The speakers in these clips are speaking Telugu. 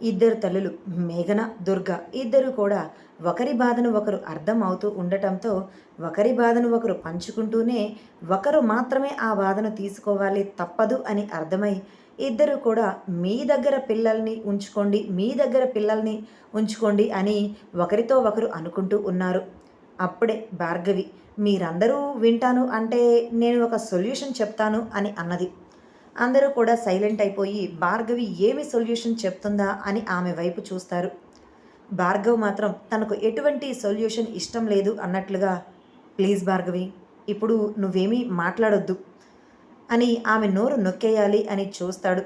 ఇద్దరు తల్లులు మేఘన దుర్గ ఇద్దరు కూడా ఒకరి బాధను ఒకరు అర్థం అవుతూ ఉండటంతో ఒకరి బాధను ఒకరు పంచుకుంటూనే ఒకరు మాత్రమే ఆ బాధను తీసుకోవాలి తప్పదు అని అర్థమై ఇద్దరు కూడా మీ దగ్గర పిల్లల్ని ఉంచుకోండి మీ దగ్గర పిల్లల్ని ఉంచుకోండి అని ఒకరితో ఒకరు అనుకుంటూ ఉన్నారు. అప్పుడే భార్గవి మీరందరూ వింటాను అంటే నేను ఒక సొల్యూషన్ చెప్తాను అని అన్నది. అందరూ కూడా సైలెంట్ అయిపోయి భార్గవి ఏమి సొల్యూషన్ చెప్తుందా అని ఆమె వైపు చూస్తారు. భార్గవ్ మాత్రం తనకు ఎటువంటి సొల్యూషన్ ఇష్టం లేదు అన్నట్లుగా ప్లీజ్ భార్గవి ఇప్పుడు నువ్వేమీ మాట్లాడొద్దు అని ఆమె నోరు నొక్కేయాలి అని చూస్తాడు.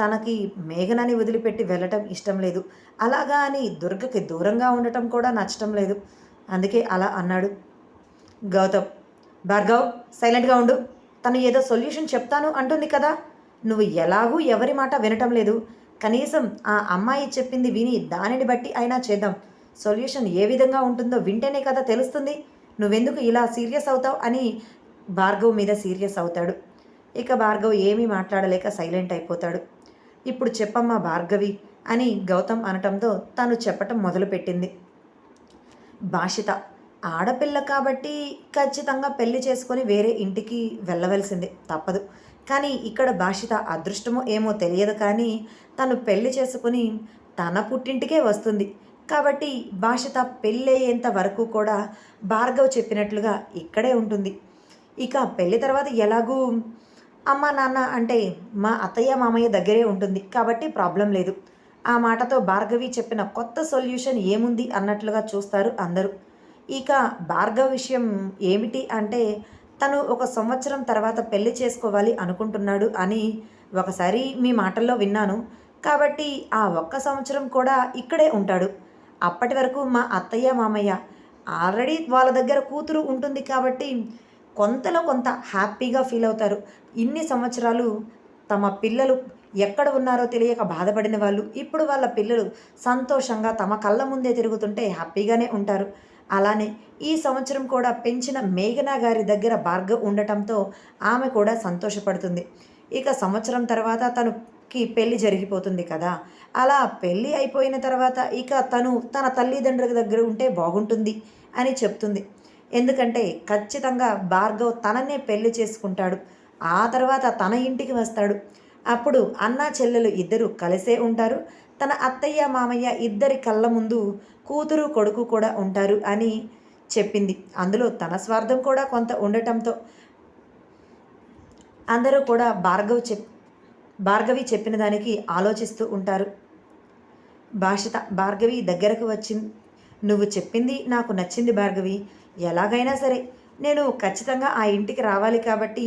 తనకి మేఘనని వదిలిపెట్టి వెళ్ళటం ఇష్టం లేదు. అలాగా అని దుర్గకి దూరంగా ఉండటం కూడా నచ్చటం లేదు. అందుకే అలా అన్నాడు. గౌతమ్ భార్గవ్ సైలెంట్గా ఉండు. తను ఏదో సొల్యూషన్ చెప్తాను అంటుంది కదా? నువ్వు ఎలాగూ ఎవరి మాట వినటం లేదు. కనీసం ఆ అమ్మాయి చెప్పింది విని దానిని బట్టి అయినా చేద్దాం. సొల్యూషన్ ఏ విధంగా ఉంటుందో వింటేనే కదా తెలుస్తుంది. నువ్వెందుకు ఇలా సీరియస్ అవుతావు అని భార్గవ్ మీద సీరియస్ అవుతాడు. ఇక భార్గవ్ ఏమీ మాట్లాడలేక సైలెంట్ అయిపోతాడు. ఇప్పుడు చెప్పమ్మా భార్గవి అని గౌతమ్ అనటంతో తను చెప్పటం మొదలుపెట్టింది. భాషిత ఆడపిల్ల కాబట్టి ఖచ్చితంగా పెళ్ళి చేసుకొని వేరే ఇంటికి వెళ్ళవలసిందే తప్పదు. కానీ ఇక్కడ భాషిత అదృష్టమో ఏమో తెలియదు కానీ తను పెళ్ళి చేసుకుని తన పుట్టింటికే వస్తుంది. కాబట్టి భాషిత పెళ్ళయ్యేంత వరకు కూడా భార్గవ్ చెప్పినట్లుగా ఇక్కడే ఉంటుంది. ఇక పెళ్ళి తర్వాత ఎలాగూ అమ్మ నాన్న అంటే మా అత్తయ్య మామయ్య దగ్గరే ఉంటుంది. కాబట్టి ప్రాబ్లం లేదు. ఆ మాటతో భార్గవి చెప్పిన కొత్త సొల్యూషన్ ఏముంది అన్నట్లుగా చూస్తారు అందరూ. ఇక భార్గవ్ విషయం ఏమిటి అంటే తను ఒక సంవత్సరం తర్వాత పెళ్ళి చేసుకోవాలి అనుకుంటున్నాడు అని ఒకసారి మీ మాటల్లో విన్నాను. కాబట్టి ఆ ఒక్క సంవత్సరం కూడా ఇక్కడే ఉంటాడు. అప్పటి వరకు మా అత్తయ్య మామయ్య ఆల్రెడీ వాళ్ళ దగ్గర కూతురు ఉంటుంది కాబట్టి కొంతలో కొంత హ్యాపీగా ఫీల్ అవుతారు. ఇన్ని సంవత్సరాలు తమ పిల్లలు ఎక్కడ ఉన్నారో తెలియక బాధపడిన వాళ్ళు ఇప్పుడు వాళ్ళ పిల్లలు సంతోషంగా తమ కళ్ళ ముందే తిరుగుతుంటే హ్యాపీగానే ఉంటారు. అలానే ఈ సంవత్సరం కూడా పెంచిన మేఘనా గారి దగ్గర భార్గవ్ ఉండటంతో ఆమె కూడా సంతోషపడుతుంది. ఇక సంవత్సరం తర్వాత తనకి పెళ్ళి జరిగిపోతుంది కదా. అలా పెళ్ళి అయిపోయిన తర్వాత ఇక తను తన తల్లిదండ్రుల దగ్గర ఉంటే బాగుంటుంది అని చెప్తుంది. ఎందుకంటే ఖచ్చితంగా భార్గవ్ తననే పెళ్ళి చేసుకుంటాడు. ఆ తర్వాత తన ఇంటికి వస్తాడు. అప్పుడు అన్న చెల్లెలు ఇద్దరు కలిసే ఉంటారు. తన అత్తయ్య మామయ్య ఇద్దరి కళ్ళ ముందు కూతురు కొడుకు కూడా ఉంటారు అని చెప్పింది. అందులో తన స్వార్థం కూడా కొంత ఉండటంతో అందరూ కూడా భార్గవ్ చెప్ భార్గవి చెప్పిన దానికి ఆలోచిస్తూ ఉంటారు. భాషిత భార్గవి దగ్గరకు వచ్చింది నువ్వు చెప్పింది నాకు నచ్చింది భార్గవి. ఎలాగైనా సరే నేను ఖచ్చితంగా ఆ ఇంటికి రావాలి కాబట్టి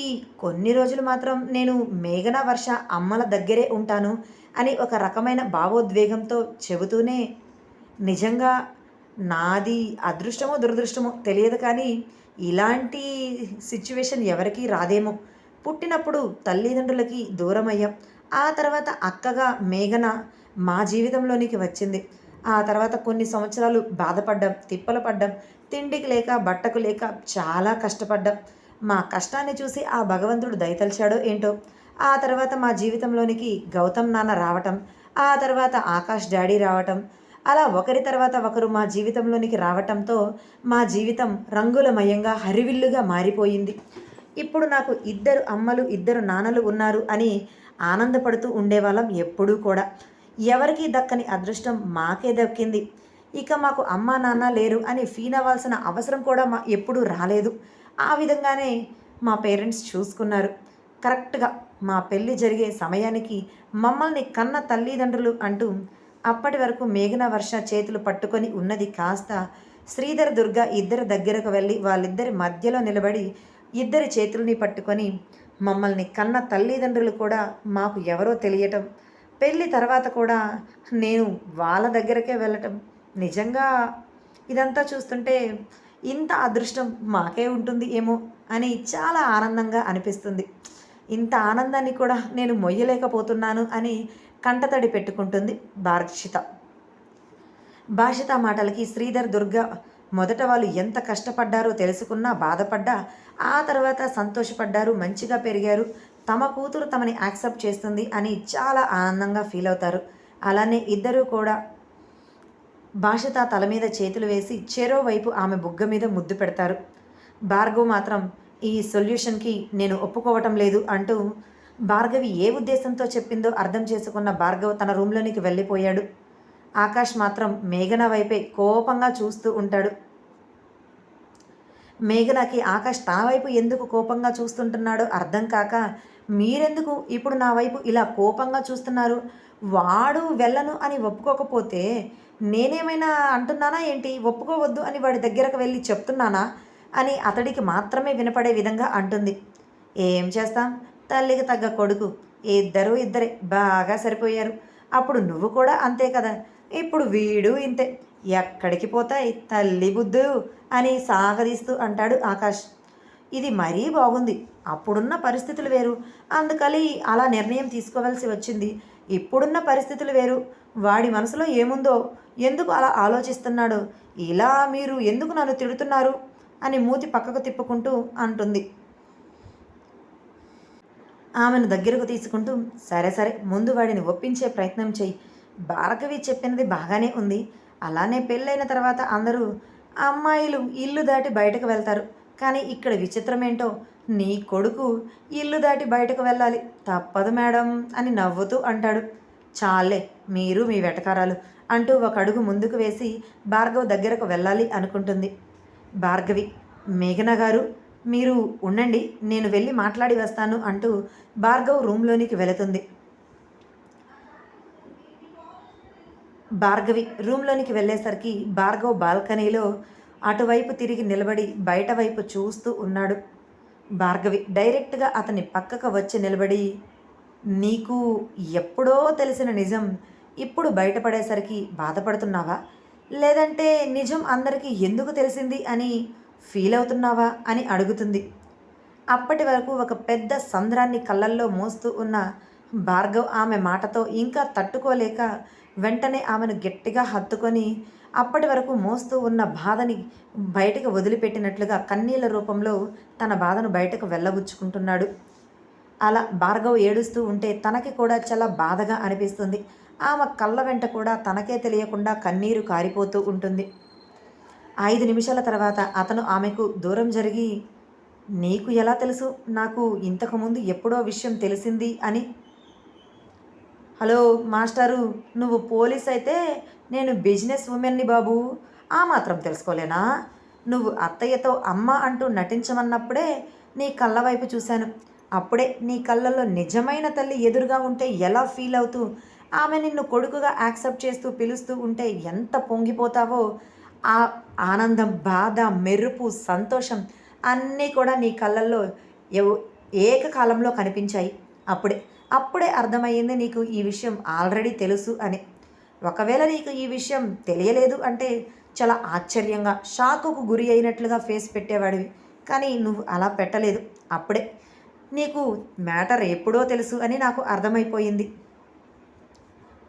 ఈ కొన్ని రోజులు మాత్రం నేను మేఘన వర్ష అమ్మల దగ్గరే ఉంటాను. అని ఒక రకమైన భావోద్వేగంతో చెబుతూనే నిజంగా నాది అదృష్టమో దురదృష్టమో తెలియదు కానీ ఇలాంటి సిచ్యువేషన్ ఎవరికీ రాదేమో. పుట్టినప్పుడు తల్లిదండ్రులకి దూరమయ్యాం. ఆ తర్వాత అక్కగా మేఘన మా జీవితంలోనికి వచ్చింది. ఆ తర్వాత కొన్ని సంవత్సరాలు బాధపడ్డాం తిప్పలు పడ్డాం. తిండికి లేక బట్టకు లేక చాలా కష్టపడ్డాం. మా కష్టాన్ని చూసి ఆ భగవంతుడు దయతలిచాడో ఏంటో ఆ తర్వాత మా జీవితంలోనికి గౌతమ్ నాన్న రావటం ఆ తర్వాత ఆకాష్ డాడీ రావటం అలా ఒకరి తర్వాత ఒకరు మా జీవితంలోనికి రావటంతో మా జీవితం రంగులమయంగా హరివిల్లుగా మారిపోయింది. ఇప్పుడు నాకు ఇద్దరు అమ్మలు ఇద్దరు నాన్నలు ఉన్నారు అని ఆనందపడుతూ ఉండేవాళ్ళం ఎప్పుడూ కూడా. ఎవరికీ దక్కని అదృష్టం మాకే దక్కింది. ఇక మాకు అమ్మ నాన్న లేరు అని ఫీల్ అవ్వాల్సిన అవసరం కూడా మా ఎప్పుడూ రాలేదు. ఆ విధంగానే మా పేరెంట్స్ చూసుకున్నారు. కరెక్ట్గా మా పెళ్ళి జరిగే సమయానికి మమ్మల్ని కన్న తల్లిదండ్రులు అంటూ అప్పటి వరకు మేఘన వర్ష చేతులు పట్టుకొని ఉన్నది కాస్త శ్రీధర్ దుర్గ ఇద్దరి దగ్గరకు వెళ్ళి వాళ్ళిద్దరి మధ్యలో నిలబడి ఇద్దరి చేతుల్ని పట్టుకొని మమ్మల్ని కన్న తల్లిదండ్రులు కూడా మాకు ఎవరో తెలియటం పెళ్ళి తర్వాత కూడా నేను వాళ్ళ దగ్గరకే వెళ్ళటం. నిజంగా ఇదంతా చూస్తుంటే ఇంత అదృష్టం మాకే ఉంటుంది ఏమో అని చాలా ఆనందంగా అనిపిస్తుంది. ఇంత ఆనందాన్ని కూడా నేను మొయ్యలేకపోతున్నాను అని కంటతడి పెట్టుకుంటుంది భార్షిత భాషిత మాటలకి శ్రీధర్ దుర్గ మొదట వాళ్ళు ఎంత కష్టపడ్డారో తెలుసుకున్నా బాధపడ్డా ఆ తర్వాత సంతోషపడ్డారు మంచిగా పెరిగారు తమ కూతురు తమని యాక్సెప్ట్ చేస్తుంది అని చాలా ఆనందంగా ఫీల్ అవుతారు. అలానే ఇద్దరూ కూడా భాషిత తల మీద చేతులు వేసి చెరో వైపు ఆమె బుగ్గ మీద ముద్దు పెడతారు. భార్గవ్ మాత్రం ఈ సొల్యూషన్కి నేను ఒప్పుకోవటం లేదు అంటూ భార్గవి ఏ ఉద్దేశంతో చెప్పిందో అర్థం చేసుకున్న భార్గవ్ తన రూమ్లోనికి వెళ్ళిపోయాడు. ఆకాష్ మాత్రం మేఘన వైపే కోపంగా చూస్తూ ఉంటాడు. మేఘనకి ఆకాష్ తన వైపు ఎందుకు కోపంగా చూస్తుంటున్నాడో అర్థం కాక మీరెందుకు ఇప్పుడు నా వైపు ఇలా కోపంగా చూస్తున్నారు? వాడు వెళ్ళను అని ఒప్పుకోకపోతే నేనేమైనా అంటున్నానా ఏంటి? ఒప్పుకోవద్దు అని వాడి దగ్గరకు వెళ్ళి చెప్తున్నానా? అని అతడికి మాత్రమే వినపడే విధంగా అంటుంది. ఏం చేస్తాం? తల్లికి తగ్గ కొడుకు. ఇద్దరూ ఇద్దరే. బాగా సరిపోయారు. అప్పుడు నువ్వు కూడా అంతే కదా? ఇప్పుడు వీడు ఇంతే. ఎక్కడికి పోతాయి? తల్లి బుద్ధు అని సాగదీస్తూ అంటాడు ఆకాష్. ఇది మరీ బాగుంది. అప్పుడున్న పరిస్థితులు వేరు. అందుకని అలా నిర్ణయం తీసుకోవాల్సి వచ్చింది. ఇప్పుడున్న పరిస్థితులు వేరు. వాడి మనసులో ఏముందో? ఎందుకు అలా ఆలోచిస్తున్నాడో? ఇలా మీరు ఎందుకు నన్ను తిడుతున్నారు? అని మూతి పక్కకు తిప్పుకుంటూ అంటుంది. ఆమెను దగ్గరకు తీసుకుంటూ సరే సరే ముందు వాడిని ఒప్పించే ప్రయత్నం చేయి భార్గవి చెప్పినది బాగానే ఉంది. అలానే పెళ్ళైన తర్వాత అందరూ అమ్మాయిలు ఇల్లు దాటి బయటకు వెళ్తారు. కానీ ఇక్కడ విచిత్రం ఏంటో నీ కొడుకు ఇల్లు దాటి బయటకు వెళ్ళాలి. తప్పదు మేడం అని నవ్వుతూ అంటాడు. చాలే మీరు మీ వెటకారాలు అంటూ ఒక అడుగు ముందుకు వేసి భార్గవ్ దగ్గరకు వెళ్ళాలి అనుకుంటుంది. భార్గవి మేఘన గారు మీరు ఉండండి నేను వెళ్ళి మాట్లాడి వస్తాను అంటూ భార్గవ్ రూమ్లోనికి వెళుతుంది. భార్గవి రూమ్లోనికి వెళ్ళేసరికి భార్గవ్ బాల్కనీలో అటువైపు తిరిగి నిలబడి బయట వైపు చూస్తూ ఉన్నాడు. భార్గవి డైరెక్ట్గా అతని పక్కకు వచ్చి నిలబడి నీకు ఎప్పుడో తెలిసిన నిజం ఇప్పుడు బయటపడేసరికి బాధపడుతున్నావా? లేదంటే నిజం అందరికీ ఎందుకు తెలిసింది అని ఫీల్ అవుతున్నావా అని అడుగుతుంది. అప్పటి వరకు ఒక పెద్ద సంద్రాన్ని కళ్ళల్లో మోస్తూ ఉన్న భార్గవ్ ఆమె మాటతో ఇంకా తట్టుకోలేక వెంటనే ఆమెను గట్టిగా హత్తుకొని అప్పటి వరకు మోస్తూ ఉన్న బాధని బయటకు వదిలిపెట్టినట్లుగా కన్నీళ్ళ రూపంలో తన బాధను బయటకు వెళ్ళబుచ్చుకుంటున్నాడు. అలా భార్గవ్ ఏడుస్తూ ఉంటే తనకి కూడా చాలా బాధగా అనిపిస్తుంది. ఆమె కళ్ళ వెంట కూడా తనకే తెలియకుండా కన్నీరు కారిపోతూ ఉంటుంది. ఐదు నిమిషాల తర్వాత అతను ఆమెకు దూరం జరిగి నీకు ఎలా తెలుసు? నాకు ఇంతకుముందు ఎప్పుడో విషయం తెలిసింది అని. హలో మాస్టారు నువ్వు పోలీస్ అయితే నేను బిజినెస్ ఉమెన్ని బాబు. ఆ మాత్రం తెలుసుకోలేనా? నువ్వు అత్తయ్యతో అమ్మ అంటూ నటించమన్నప్పుడే నీ కళ్ళ వైపు చూశాను. అప్పుడే నీ కళ్ళల్లో నిజమైన తల్లి ఎదురుగా ఉంటే ఎలా ఫీల్ అవుతూ ఆమె నిన్ను కొడుకుగా యాక్సెప్ట్ చేస్తూ పిలుస్తూ ఉంటే ఎంత పొంగిపోతావో? ఆ ఆనందం బాధ మెరుపు సంతోషం అన్నీ కూడా నీ కళ్ళల్లో ఎవ్ ఏకకాలంలో కనిపించాయి. అప్పుడే అప్పుడే అర్థమయ్యింది నీకు ఈ విషయం ఆల్రెడీ తెలుసు అని. ఒకవేళ నీకు ఈ విషయం తెలియలేదు అంటే చాలా ఆశ్చర్యంగా షాకుకు గురి అయినట్లుగా ఫేస్ పెట్టేవాడివి. కానీ నువ్వు అలా పెట్టలేదు. అప్పుడే నీకు మ్యాటర్ ఎప్పుడో తెలుసు అని నాకు అర్థమైపోయింది.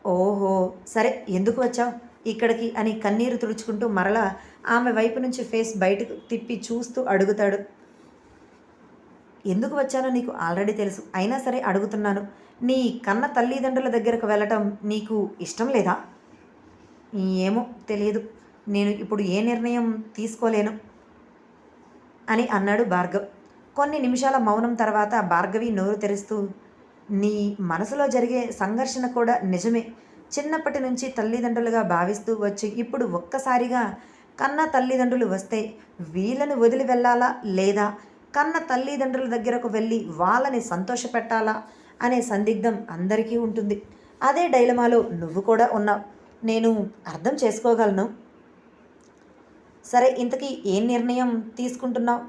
ఓహో సరే ఎందుకు వచ్చావు? ఇక్కడికి అని కన్నీరు తుడుచుకుంటూ మరలా ఆమె వైపు నుంచి ఫేస్ బయటకు తిప్పి చూస్తూ అడుగుతాడు. ఎందుకు వచ్చానో నీకు ఆల్రెడీ తెలుసు. అయినా సరే అడుగుతున్నాను. నీ కన్న తల్లిదండ్రుల దగ్గరకు వెళ్ళటం నీకు ఇష్టం లేదా? ఏమో తెలియదు. నేను ఇప్పుడు ఏ నిర్ణయం తీసుకోలేను అని అన్నాడు భార్గవ్. కొన్ని నిమిషాల మౌనం తర్వాత భార్గవి నోరు తెరుస్తూ నీ మనసులో జరిగే సంఘర్షణ కూడా నిజమే. చిన్నప్పటి నుంచి తల్లిదండ్రులుగా భావిస్తూ వచ్చి ఇప్పుడు ఒక్కసారిగా కన్న తల్లిదండ్రులు వస్తే వీళ్ళని వదిలి వెళ్ళాలా లేదా? కన్న తల్లిదండ్రుల దగ్గరకు వెళ్ళి వాళ్ళని సంతోషపెట్టాలా? అనే సందిగ్ధం అందరికీ ఉంటుంది. అదే డైలమాలో నువ్వు కూడా ఉన్నావు. నేను అర్థం చేసుకోగలను. సరే ఇంతకీ ఏం నిర్ణయం తీసుకుంటున్నావు?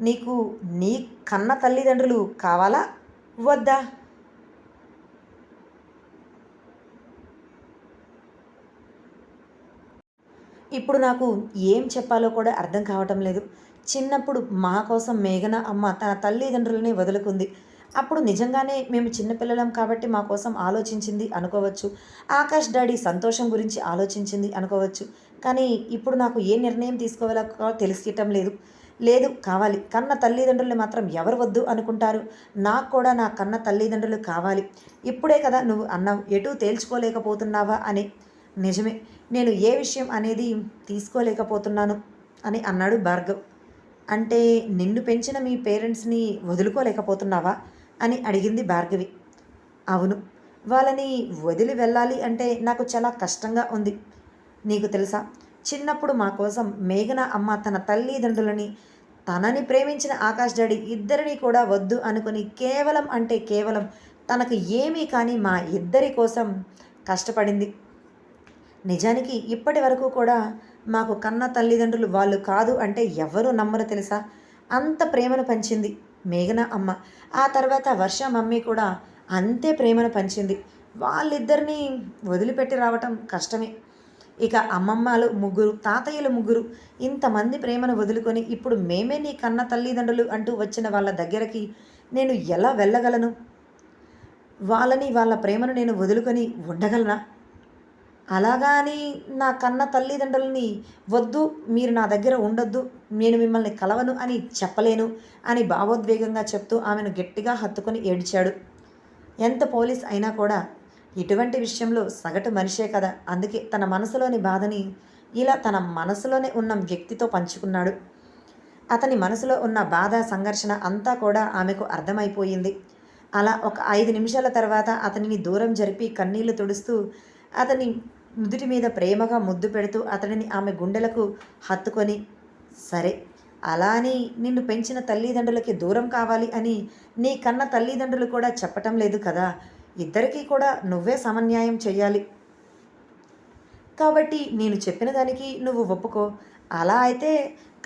నీకు నీ కన్న తల్లిదండ్రులు కావాలా? వద్దా? ఇప్పుడు నాకు ఏం చెప్పాలో కూడా అర్థం కావటం లేదు. చిన్నప్పుడు మా కోసం మేఘన అమ్మ తన తల్లిదండ్రులని వదులుకుంది. అప్పుడు నిజంగానే మేము చిన్నపిల్లలం కాబట్టి మా కోసం ఆలోచించింది అనుకోవచ్చు. ఆకాష్ డాడీ సంతోషం గురించి ఆలోచించింది అనుకోవచ్చు. కానీ ఇప్పుడు నాకు ఏ నిర్ణయం తీసుకోవాలో తెలియటం లేదు. లేదు కావాలి. కన్న తల్లిదండ్రులు మాత్రం ఎవరు వద్దు అనుకుంటారు. నాకు కూడా నా కన్న తల్లిదండ్రులు కావాలి. ఇప్పుడే కదా నువ్వు అన్నావు. ఎటు తేల్చుకోలేకపోతున్నావా అని. నిజమే. నేను ఏ విషయం అనేది తీసుకోలేకపోతున్నాను అని అన్నాడు భార్గవ్. అంటే నిన్ను పెంచిన మీ పేరెంట్స్ని వదులుకోలేకపోతున్నావా అని అడిగింది భార్గవి. అవును వాళ్ళని వదిలి వెళ్ళాలి అంటే నాకు చాలా కష్టంగా ఉంది. నీకు తెలుసా చిన్నప్పుడు మా కోసం మేఘన అమ్మ తన తల్లిదండ్రులని తనని ప్రేమించిన ఆకాష్ డాడీ ఇద్దరిని కూడా వద్దు అనుకుని కేవలం అంటే కేవలం తనకు ఏమీ కానీ మా ఇద్దరి కోసం కష్టపడింది. నిజానికి ఇప్పటి వరకు కూడా మాకు కన్న తల్లిదండ్రులు వాళ్ళు కాదు అంటే ఎవరు నమ్మరు తెలుసా? అంత ప్రేమను పంచింది మేఘన అమ్మ. ఆ తర్వాత వర్ష మమ్మీ కూడా అంతే ప్రేమను పంచింది. వాళ్ళిద్దరినీ వదిలిపెట్టి రావటం కష్టమే. ఇక అమ్మమ్మలు ముగ్గురు తాతయ్యలు ముగ్గురు ఇంతమంది ప్రేమను వదులుకొని ఇప్పుడు మేమే నీ కన్న తల్లిదండ్రులు అంటూ వచ్చిన వాళ్ళ దగ్గరికి నేను ఎలా వెళ్ళగలను? వాళ్ళని వాళ్ళ ప్రేమను నేను వదులుకొని ఉండగలనా? అలాగా అని నా కన్న తల్లిదండ్రులని వద్దు మీరు నా దగ్గర ఉండొద్దు నేను మిమ్మల్ని కలవను అని చెప్పలేను అని భావోద్వేగంగా చెప్తూ ఆమెను గట్టిగా హత్తుకొని ఏడ్చాడు. ఎంత పోలీస్ అయినా కూడా ఇటువంటి విషయంలో సగటు మనిషే కదా. అందుకే తన మనసులోని బాధని ఇలా తన మనసులోనే ఉన్న వ్యక్తితో పంచుకున్నాడు. అతని మనసులో ఉన్న బాధ సంఘర్షణ అంతా కూడా ఆమెకు అర్థమైపోయింది. అలా ఒక ఐదు నిమిషాల తర్వాత అతనిని దూరం జరిపి కన్నీళ్ళు తుడుస్తూ అతని నుదుటి మీద ప్రేమగా ముద్దు పెడుతూ అతడిని ఆమె గుండెలకు హత్తుకొని సరే అలా అని నిన్ను పెంచిన తల్లిదండ్రులకి దూరం కావాలి అని నీ కన్న తల్లిదండ్రులు కూడా చెప్పటం లేదు కదా. ఇద్దరికీ కూడా నువ్వే సమన్యాయం చేయాలి కాబట్టి నేను చెప్పిన దానికి నువ్వు ఒప్పుకో. అలా అయితే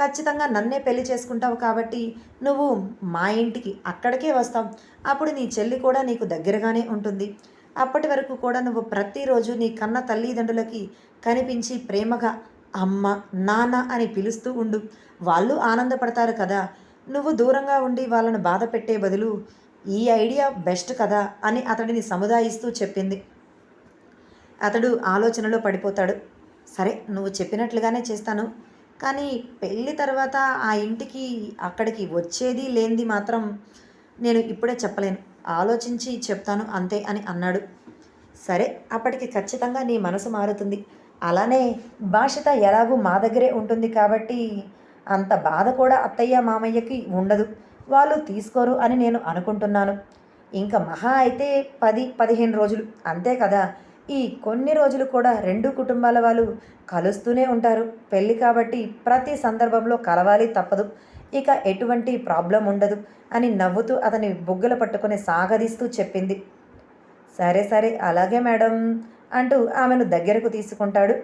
ఖచ్చితంగా నన్నే పెళ్ళి చేసుకుంటావు కాబట్టి నువ్వు మా ఇంటికి అక్కడికే వస్తావు అప్పుడు నీ చెల్లి కూడా నీకు దగ్గరగానే ఉంటుంది. అప్పటి వరకు కూడా నువ్వు ప్రతిరోజు నీ కన్న తల్లిదండ్రులకి కనిపించి ప్రేమగా అమ్మ నాన్న అని పిలుస్తూ ఉండు. వాళ్ళు ఆనందపడతారు కదా. నువ్వు దూరంగా ఉండి వాళ్ళను బాధ పెట్టే బదులు ఈ ఐడియా బెస్ట్ కదా అని అతడిని సముదాయిస్తూ చెప్పింది. అతడు ఆలోచనలో పడిపోతాడు. సరే నువ్వు చెప్పినట్లుగానే చేస్తాను. కానీ పెళ్ళి తర్వాత ఆ ఇంటికి అక్కడికి వచ్చేది లేనిది మాత్రం నేను ఇప్పుడే చెప్పలేను. ఆలోచించి చెప్తాను అంతే అని అన్నాడు. సరే అప్పటికి ఖచ్చితంగా నీ మనసు మారుతుంది. అలానే భాషిత ఎలాగూ మా దగ్గరే ఉంటుంది కాబట్టి అంత బాధ కూడా అత్తయ్య మామయ్యకి ఉండదు. వాళ్ళు తీసుకోరు అని నేను అనుకుంటున్నాను. ఇంకా మహా అయితే పది పదిహేను రోజులు. అంతే కదా. ఈ కొన్ని రోజులు కూడా రెండు కుటుంబాల వాళ్ళు కలుస్తూనే ఉంటారు. పెళ్ళి కాబట్టి ప్రతి సందర్భంలో కలవాలి తప్పదు. ఇక ఎటువంటి ప్రాబ్లం ఉండదు అని నవ్వుతూ అతని బుగ్గలు పట్టుకొని సాగదీస్తూ చెప్పింది. సరే సరే అలాగే మేడం అంటూ ఆమెను దగ్గరకు తీసుకుంటాడు.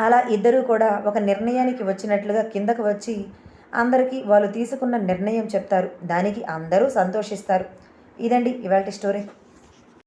అలా ఇద్దరూ కూడా ఒక నిర్ణయానికి వచ్చినట్లుగా కిందకు వచ్చి అందరికీ వాళ్ళు తీసుకున్న నిర్ణయం చెప్తారు. దానికి అందరూ సంతోషిస్తారు. ఇదండి ఇవాళ స్టోరీ.